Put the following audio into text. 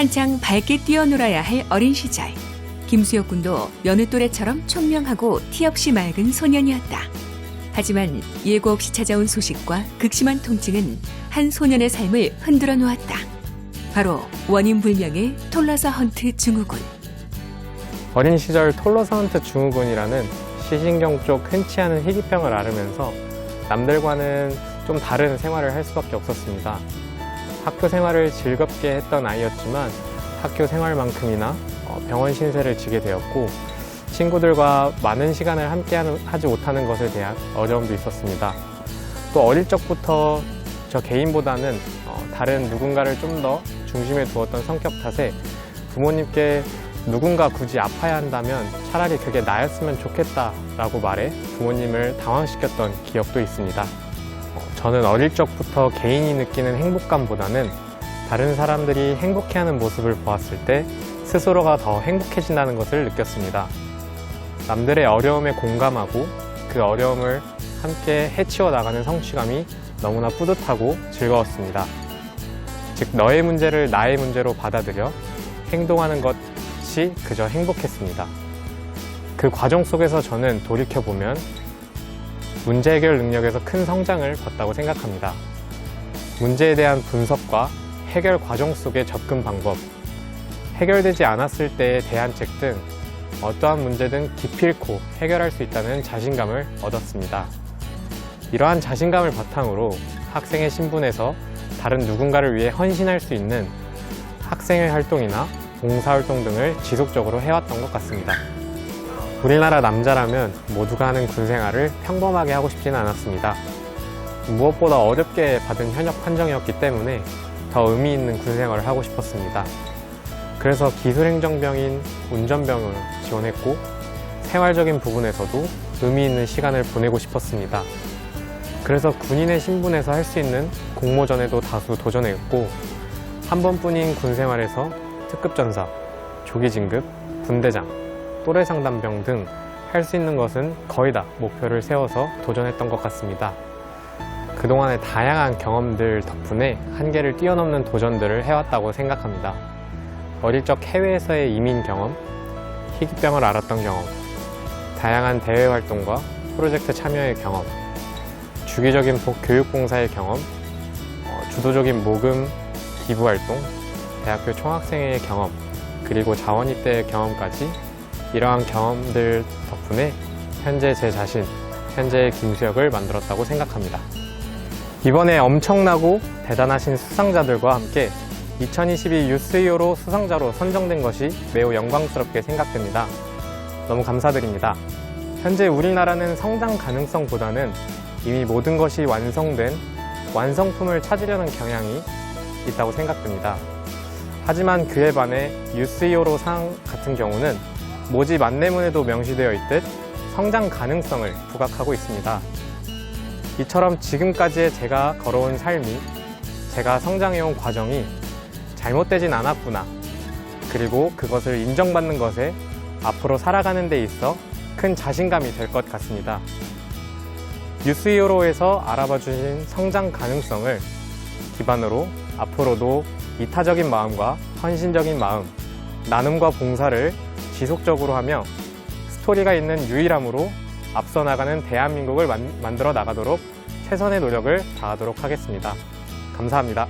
한창 밝게 뛰어놀아야 할 어린 시절. 김수혁 군도 여느 또래처럼 총명하고 티 없이 맑은 소년이었다. 하지만 예고 없이 찾아온 소식과 극심한 통증은 한 소년의 삶을 흔들어 놓았다. 바로 원인 불명의 톨라서 헌트 증후군. 어린 시절 톨로사운트 증후군이라는 시신경 쪽 흔치 않은 희귀병을 앓으면서 남들과는 좀 다른 생활을 할 수밖에 없었습니다. 학교 생활을 즐겁게 했던 아이였지만 학교 생활만큼이나 어, 병원 신세를 지게 되었고 친구들과 많은 시간을 함께 하지 못하는 것에 대한 어려움도 있었습니다. 또 어릴 적부터 저 개인보다는 어, 다른 누군가를 좀 더 중심에 두었던 성격 탓에 부모님께 누군가 굳이 아파야 한다면 차라리 그게 나였으면 좋겠다라고 말해 부모님을 당황시켰던 기억도 있습니다. 어, 저는 어릴 적부터 개인이 느끼는 행복감보다는 다른 사람들이 행복해하는 모습을 보았을 때 스스로가 더 행복해진다는 것을 느꼈습니다. 남들의 어려움에 공감하고 그 어려움을 함께 해치워 나가는 성취감이 너무나 뿌듯하고 즐거웠습니다. 즉, 너의 문제를 나의 문제로 받아들여 행동하는 것이 그저 행복했습니다. 그 과정 속에서 저는 돌이켜보면 문제 해결 능력에서 큰 성장을 걷다고 생각합니다. 문제에 대한 분석과 해결 과정 속의 접근 방법, 해결되지 않았을 때의 대안책 등 어떠한 문제든 기필코 해결할 수 있다는 자신감을 얻었습니다. 이러한 자신감을 바탕으로 학생의 신분에서 다른 누군가를 위해 헌신할 수 있는 학생의 활동이나 봉사활동 등을 지속적으로 해왔던 것 같습니다. 우리나라 남자라면 모두가 하는 군 생활을 평범하게 하고 싶지는 않았습니다. 무엇보다 어렵게 받은 현역 판정이었기 때문에 더 의미 있는 군 생활을 하고 싶었습니다. 그래서 기술행정병인 운전병을 지원했고 생활적인 부분에서도 의미 있는 시간을 보내고 싶었습니다. 그래서 군인의 신분에서 할 수 있는 공모전에도 다수 도전했고 한 번뿐인 군 생활에서 특급 전사, 조기 진급, 분대장, 또래 상담병 등 할 수 있는 것은 거의 다 목표를 세워서 도전했던 것 같습니다. 그동안의 다양한 경험들 덕분에 한계를 뛰어넘는 도전들을 해왔다고 생각합니다. 어릴 적 해외에서의 이민 경험, 희귀병을 알았던 경험, 다양한 대외 활동과 프로젝트 참여의 경험, 주기적인 복- 교육봉사의 경험, 어, 주도적인 모금 기부 활동, 대학교 총학생회의 경험, 그리고 자원 입대의 경험까지 이러한 경험들 덕분에 현재 제 자신, 현재의 김수혁을 만들었다고 생각합니다. 이번에 엄청나고 대단하신 수상자들과 함께 2022 유스이어로 수상자로 선정된 것이 매우 영광스럽게 생각됩니다. 너무 감사드립니다. 현재 우리나라는 성장 가능성보다는 이미 모든 것이 완성된 완성품을 찾으려는 경향이 있다고 생각됩니다. 하지만 그에 반해 유스이어로 상 같은 경우는 모집 안내문에도 명시되어 있듯 성장 가능성을 부각하고 있습니다. 이처럼 지금까지의 제가 걸어온 삶이 제가 성장해온 과정이 잘못되진 않았구나. 그리고 그것을 인정받는 것에 앞으로 살아가는 데 있어 큰 자신감이 될 것 같습니다. 뉴스 히어로에서 알아봐 주신 성장 가능성을 기반으로 앞으로도 이타적인 마음과 헌신적인 마음, 나눔과 봉사를 지속적으로 하며 스토리가 있는 유일함으로 앞서 나가는 대한민국을 만, 만들어 나가도록 최선의 노력을 다하도록 하겠습니다. 감사합니다.